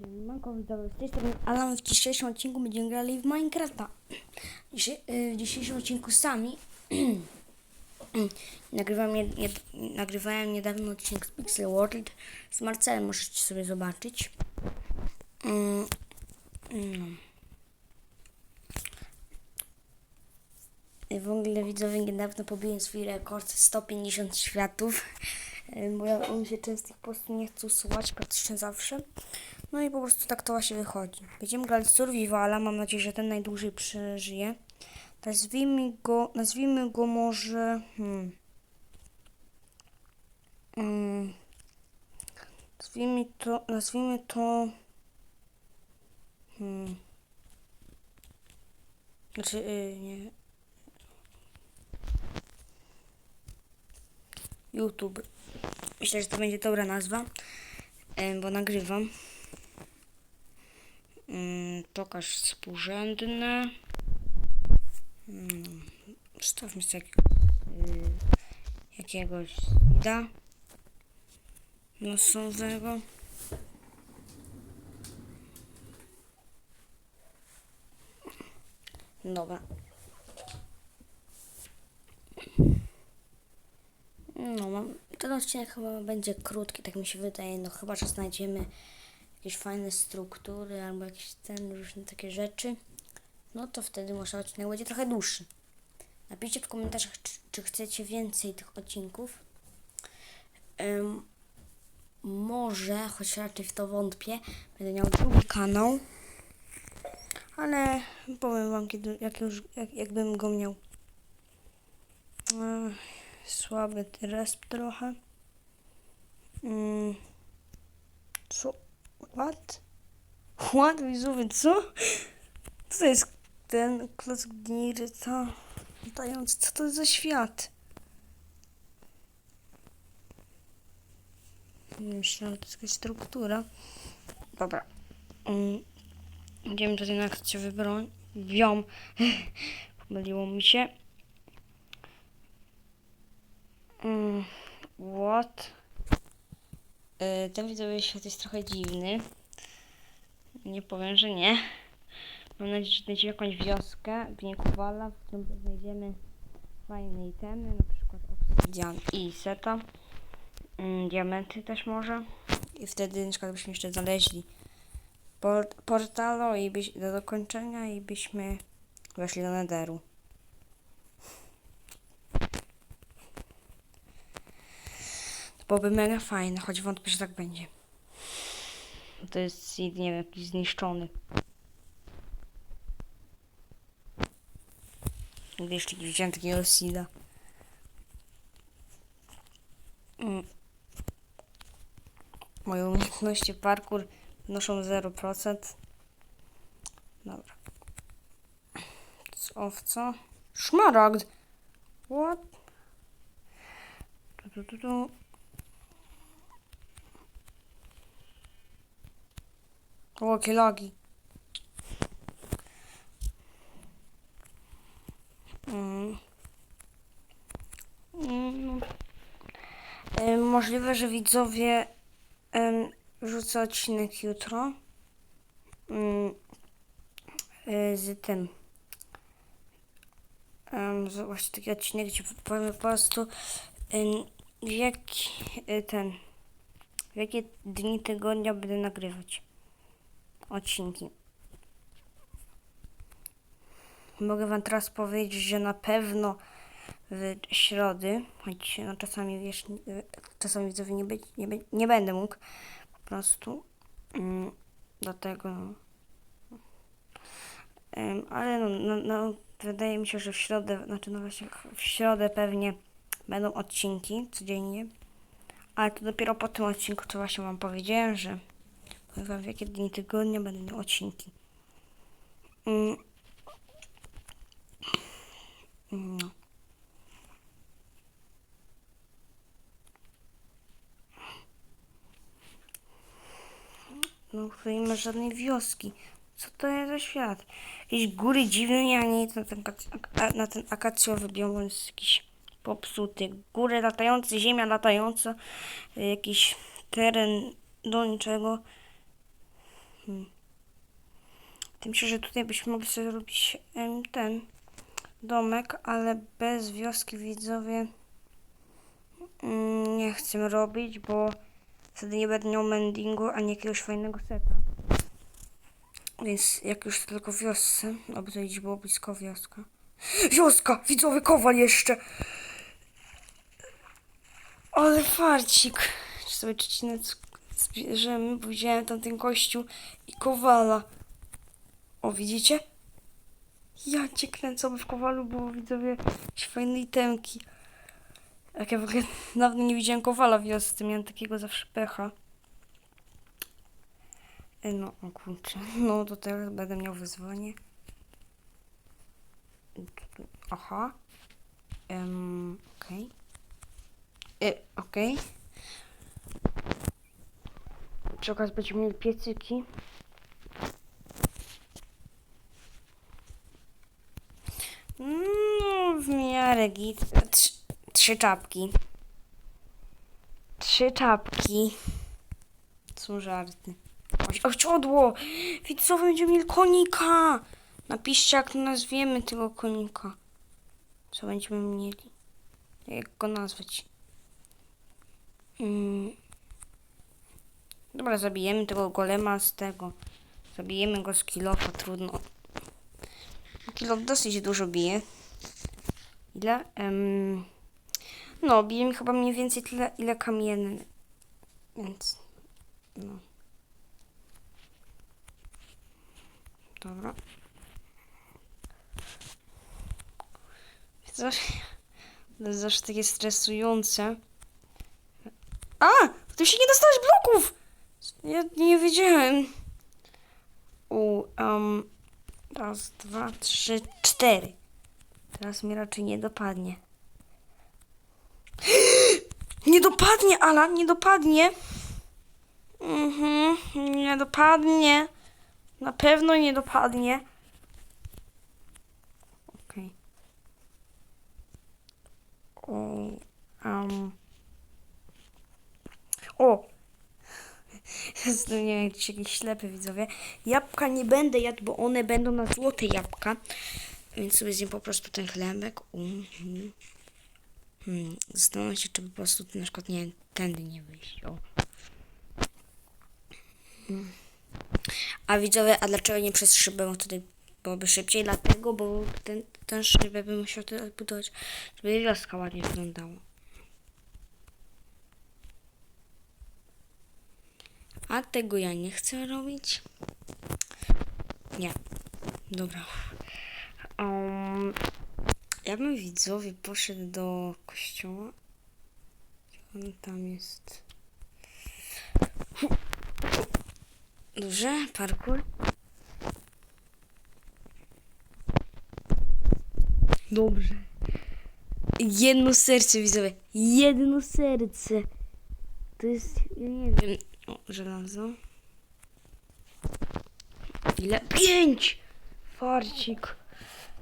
Manko widzowie, z tej strony Alan w dzisiejszym odcinku będziemy grali w Minecrafta. Y, w dzisiejszym odcinku sami nagrywałem, jed, jed, nagrywałem niedawno odcinek z Pixel World z Marcelem, możecie sobie zobaczyć. Mm. I W ogóle widzowie niedawno pobiłem swój rekord 150 światów, bo ja mi się często ich po prostu nie chcę usuwać praktycznie zawsze. No i po prostu tak to właśnie wychodzi. Będziemy grać Survivala, mam nadzieję, że ten najdłużej przeżyje. Nazwijmy go, nazwijmy go może... Hmm, hmm, nazwijmy to, nazwijmy to... Hmm, znaczy, yy, nie... YouTube. Myślę, że to będzie dobra nazwa, bo nagrywam. Mm, pokaż współrzędne. Mm, Wstawmy sobie jakiegoś, y, jakiegoś da nosowego. Dobra. No, mam, ten odcinek chyba będzie krótki, tak mi się wydaje. No chyba, że znajdziemy jakieś fajne struktury albo jakieś ten różne takie rzeczy, no to wtedy może odcinek będzie trochę dłuższy. Napiszcie w komentarzach, czy, czy chcecie więcej tych odcinków. Ym, może, choć raczej w to wątpię, będę miał drugi kanał, ale powiem wam, kiedy, jak już, jak, jakbym go miał. Ech, słaby teraz trochę. Mm. Co? What? What? Widzowie, co? Co to jest ten kloc gniry, to latający? Co to jest za świat? Myślałem, że to jest jakaś struktura. Dobra. Mm. Idziemy tutaj na akcję wybroń. Wiom. Pomyliło mi się. Mm. What? Y, Ten widzowie świat jest trochę dziwny. Nie powiem, że nie. Mam nadzieję, że znajdziemy jakąś wioskę w Niekowala, w którym znajdziemy fajne itemy, na przykład obsydian i seta. Mm, diamenty też może. I wtedy na przykład byśmy jeszcze znaleźli port portalo i byś, do dokończenia i byśmy weszli do Netheru. Byłoby mega fajne, choć wątpię, że tak będzie. To jest seed, nie wiem, jakiś zniszczony. Nigdy jeszcze nie widziałem takiego seeda. Mm. Moje umiejętności parkour wynoszą 0%. Dobra. Co w co? Szmaragd! What? Tu, tu, tu, tu. O, jakie. Mm. Mm. E, Możliwe, że widzowie em, wrzucę odcinek jutro mm, e, z tym. Właśnie taki odcinek, gdzie powiem po prostu w jaki e, ten w jakie dni tygodnia będę nagrywać odcinki. Mogę wam teraz powiedzieć, że na pewno w środy, choć no czasami wiesz, czasami widzowie nie, być, nie, be- nie będę mógł po prostu. Mm, dlatego. Em, ale no, no, no, wydaje mi się, że w środę, znaczy no właśnie w środę pewnie będą odcinki codziennie. Ale to dopiero po tym odcinku, co właśnie wam powiedziałem, że wam w jakie dni tygodnia miał odcinki. Mm. No. No, tutaj nie ma żadnej wioski. Co to jest za świat? Jakieś góry dziwne, ja nie na ten, na ten akacjowy biom, jest jakiś popsuty. Góry latające, ziemia latająca, y, jakiś teren do niczego. Hmm. Tym myślę, że tutaj byśmy mogli sobie zrobić ten domek, ale bez wioski widzowie mm, nie chcę robić, bo wtedy nie będę miał mendingu ani jakiegoś fajnego seta. Więc jak już tylko wiosce, aby to gdzieś było blisko wioska. Wioska! Widzowy kowal jeszcze! Ale farcik! Czy sobie zbierzemy, bo widziałem tam ten kościół i kowala. O, widzicie? Ja cię kręcę, w kowalu było widzowie jakieś fajne itemki. Jak ja w ogóle nie widziałem kowala w wiosce, miałem takiego zawsze pecha. E, No, o kurczę. No, to teraz będę miał wyzwanie. Aha. Um, okej. E, okej. Przy okazji będziemy mieli piecyki. No, w miarę git. Trzy, trzy czapki. Trzy czapki. Są żarty. O, siodło! Widzowie, będziemy mieli konika! Napiszcie, jak nazwiemy tego konika. Co będziemy mieli? Jak go nazwać? Mm. Dobra, zabijemy tego golema z tego. Zabijemy go z kilofa, trudno. Kilof dosyć dużo bije. Ile? Em, no, bije mi chyba mniej więcej tyle, ile kamienny. Więc, no. Dobra. To jest zawsze takie stresujące. A! Tu się nie dostałeś bloków! Ja nie wiedziałem. U, um, raz, dwa, trzy, cztery. Teraz mnie raczej nie dopadnie. Nie dopadnie, Ala, nie dopadnie. Mhm, nie dopadnie. Na pewno nie dopadnie. Okej. O, um. O! Jestem, nie wiem, jakiś jakiś ślepy widzowie. Jabłka nie będę jadł, bo one będą na złote jabłka. Więc sobie zjem po prostu ten chlebek. Mhm. Hmm. Zastanawiam się, czy po prostu na przykład nie tędy nie wyjść. O. Mm. A widzowie, a dlaczego nie przez szybę? Bo wtedy byłoby szybciej, dlatego, bo ten, ten szybę bym musiał tutaj budować, żeby wioska ładnie wyglądała. A tego ja nie chcę robić. Nie. Dobra. Um, ja bym widzowie poszedł do kościoła. On tam jest. Dobrze, parkour. Dobrze. Jedno serce widzowie. Jedno serce. To jest, ja nie wiem. O, żelazo. Ile? Pięć! Farcik.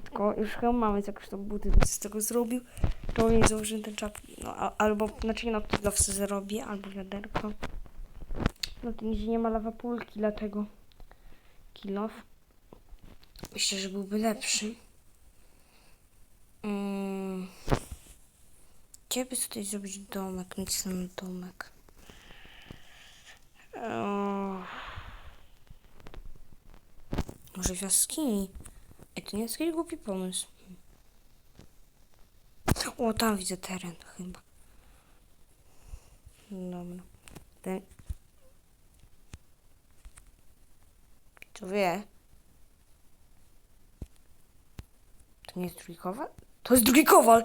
Tylko już chyba mamy jakoś to buty, więc z tego zrobił. To nie założyłem ten czapki. No, a, albo, znaczy no, to zawsze zrobię, albo wiaderko. No to nigdzie nie ma lawapulki, dlatego kilof. Myślę, że byłby lepszy. Mm. Gdzie by tutaj zrobić domek? Nic na domek. Może w jaskini? Ej, to nie jest jakiś głupi pomysł. O, tam widzę teren chyba. Dobra. Ten... To wie. To nie jest drugi kowal? To jest drugi kowal!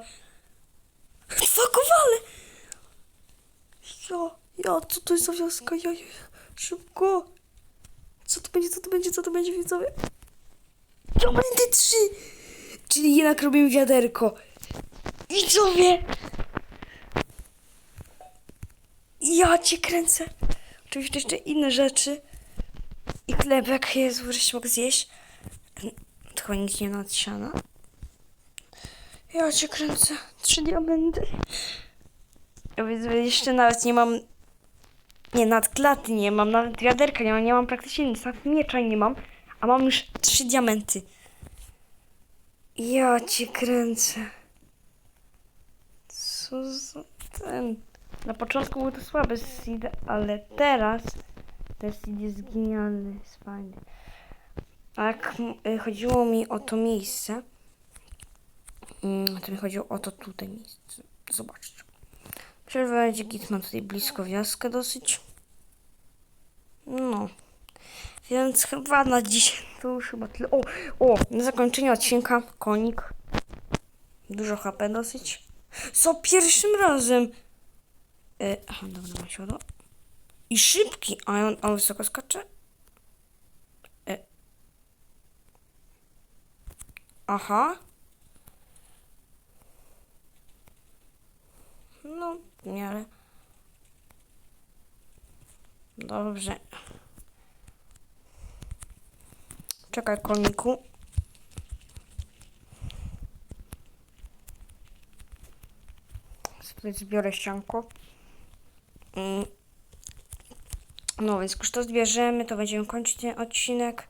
Dwa kowale! Ja, ja, co to jest za wioska? Ja, ja, szybko! Co to będzie, co to będzie, co to będzie, widzowie? Będę trzy! Czyli jednak robimy wiaderko. Widzowie! Ja cię kręcę. Oczywiście jeszcze inne rzeczy. I chlebek, Jezu, wreszcie mogę zjeść. Chyba nic nie nadsiana. Ja cię kręcę. Trzy diamenty. Ja jeszcze nawet nie mam Nie, nawet klaty nie mam, nawet wiaderka nie mam, nie mam praktycznie nic, nawet miecza nie mam, a mam już trzy diamenty. Ja cię kręcę. Co za ten... Na początku był to słaby seed, ale teraz ten seed jest genialny, jest fajny. A jak y, chodziło mi o to miejsce, mm, to mi chodziło o to tutaj miejsce. Zobaczcie. Przerwa będzie git, mam tutaj blisko wioskę dosyć. No. Więc chyba na dzisiaj to już chyba tyle. O, o, na zakończenie odcinka konik. Dużo HP dosyć. Co pierwszym razem? E, aha, dobra, mam siodło. I szybki, a on, a wysoko skacze? E. Aha. No, nie, ale... Dobrze. Czekaj, koniku. Zbiorę ścianko. Mm. No więc już to zbierzemy, to będziemy kończyć ten odcinek.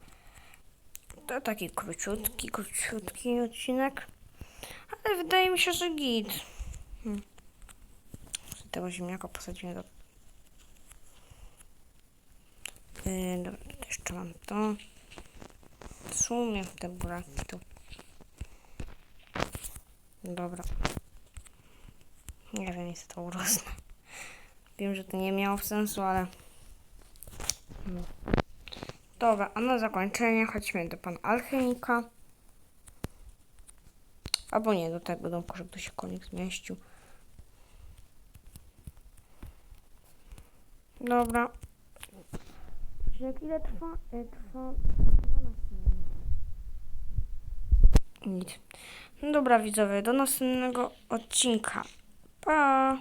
To taki króciutki, króciutki odcinek. Ale wydaje mi się, że git. Hmm. Tego ziemniaka posadzimy do... Yy, jeszcze mam to. W sumie te buraki tu. Dobra. Nie wiem, jest to urosnę. Wiem, że to nie miało sensu, ale... No. Dobra, a na zakończenie chodźmy do pana alchemika. Albo nie, do tego domku, żeby tu się konik zmieścił. Dobra. Odcinek ile trwa? E, Trwa 12 minut. Nic. No dobra widzowie, do następnego odcinka. Pa!